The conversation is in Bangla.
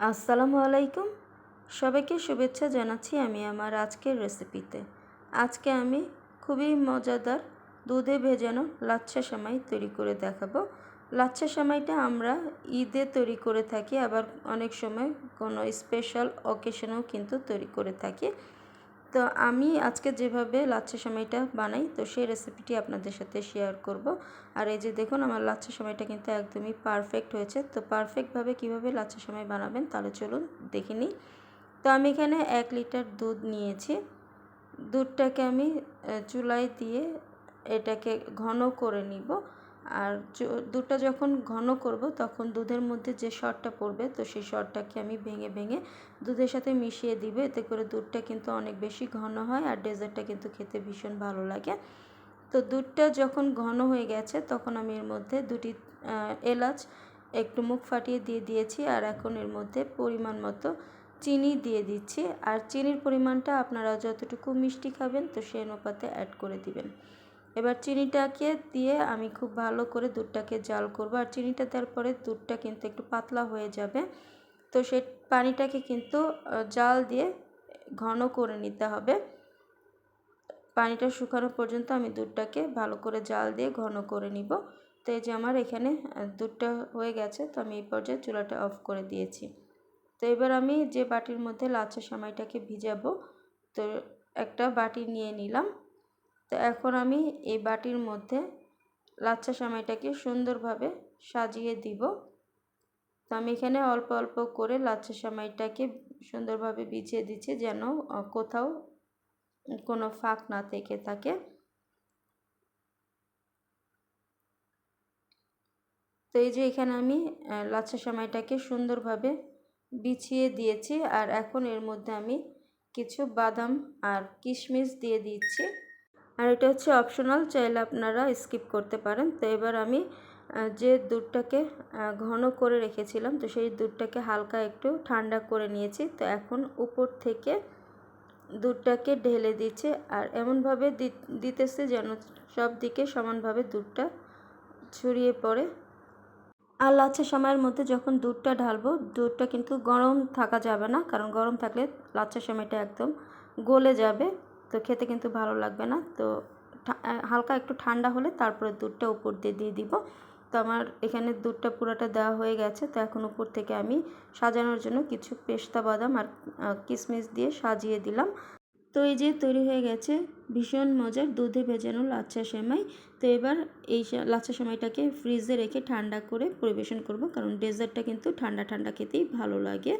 আসসালামু আলাইকুম। সবাইকে শুভেচ্ছা জানাচ্ছি আমি আমার আজকের রেসিপিতে আজকে আমি খুবই মজাদার দুধে ভেজানো লাচ্ছা সামাই তৈরি করে দেখাবো। লাচ্ছা সামাইটা আমরা ঈদে তৈরি করে থাকি, আবার অনেক সময় কোনো স্পেশাল অকেশনেও কিন্তু তৈরি করে থাকি। তো আমি আজকে যেভাবে লাচ্ছা সেমাইটা বানাই, তো সেই রেসিপিটি আপনাদের সাথে শেয়ার করব। আর এই যে দেখুন, আমার লাচ্ছা সেমাইটা কিন্তু একদমই পারফেক্ট হয়েছে। তো পারফেক্টভাবে কীভাবে লাচ্ছা সেমাই বানাবেন, তাহলে চলুন দেখে নিই। তো আমি এখানে এক লিটার দুধ নিয়েছি। দুধটাকে আমি চুলায় দিয়ে এটাকে ঘন করে নিব। আর দুধটা যখন ঘন করব, তখন দুধের মধ্যে যে শরটা পড়বে, তো সেই শরটাকে আমি ভেঙে ভেঙে দুধের সাথে মিশিয়ে দিব। এতে করে দুধটা কিন্তু অনেক বেশি ঘন হয় আর ডেজার্টটা কিন্তু খেতে ভীষণ ভালো লাগে। তো দুধটা যখন ঘন হয়ে গেছে, তখন আমি এর মধ্যে দুটি এলাচ একটু মুখ ফাটিয়ে দিয়ে দিয়েছি আর এখন এর মধ্যে পরিমাণ মতো চিনি দিয়ে দিচ্ছি। আর চিনির পরিমাণটা আপনারা যতটুকু মিষ্টি খাবেন, তো সেই অনুপাতে অ্যাড করে দিবেন। এবার চিনিটাকে দিয়ে আমি খুব ভালো করে দুধটাকে জাল করব। আর চিনিটা দেওয়ার পরে দুধটা কিন্তু একটু পাতলা হয়ে যাবে। তো সে পানিটাকে কিন্তু জাল দিয়ে ঘন করে নিতে হবে। পানিটা শুকানো পর্যন্ত আমি দুধটাকে ভালো করে জাল দিয়ে ঘন করে নিব। তো এই যে আমার এখানে দুধটা হয়ে গেছে। তো আমি এই পর্যায়ে চুলাটা অফ করে দিয়েছি। তো এবার আমি যে বাটির মধ্যে লাচ্ছা সামাইটাকে ভিজাবো, তো একটা বাটি নিয়ে নিলাম। তো এখন আমি এই বাটির মধ্যে লাচ্ছা সামাইটাকে সুন্দরভাবে সাজিয়ে দিব। তো আমি এখানে অল্প অল্প করে লাচ্ছা সামাইটাকে সুন্দরভাবে বিছিয়ে দিচ্ছি যেন কোথাও কোনো ফাঁক না থেকে থাকে। তো এই যে এখানে আমি লাচ্ছা সামাইটাকে সুন্দরভাবে বিছিয়ে দিয়েছি আর এখন এর মধ্যে আমি কিছু বাদাম আর কিশমিশ দিয়ে দিচ্ছি। আর এটা হচ্ছে অপশনাল চাইলে আপনারা স্কিপ করতে পারেন। তো এবার আমি যে দুধটাকে ঘন করে রেখেছিলাম, তো সেই দুধটাকে হালকা একটু ঠান্ডা করে নিয়েছি। তো এখন উপর থেকে দুধটাকে ঢেলে দিচ্ছে, আর এমনভাবে দিতেছে যেন সব দিকে সমানভাবে দুধটা ছড়িয়ে পড়ে। আর লাচ্ছা সময়ের মধ্যে যখন দুধটা ঢালবো, দুধটা কিন্তু গরম থাকা যাবে না, কারণ গরম থাকলে লাচ্ছা সময়টা একদম গলে যাবে। তো খেতে কিন্তু ভালো লাগবে না। তো হালকা একটু ঠান্ডা হলে তারপরে দুধটা উপর দিয়ে দিয়ে দিব। তো আমার এখানে দুধটা পুরোটা দেওয়া হয়ে গেছে। তো এখন উপর থেকে আমি সাজানোর জন্য কিছু পেস্তা বাদাম আর কিশমিশ দিয়ে সাজিয়ে দিলাম। তো এই যে তৈরি হয়ে গেছে, ভীষণ মজার দুধে ভেজানো লাচ্ছা সেমাই। তো এবার এই লাচ্ছা সেমাইটাকে ফ্রিজে রেখে ঠান্ডা করে পরিবেশন করব, কারণ ডেজার্টটা কিন্তু ঠান্ডা ঠান্ডা খেতেই ভালো লাগে।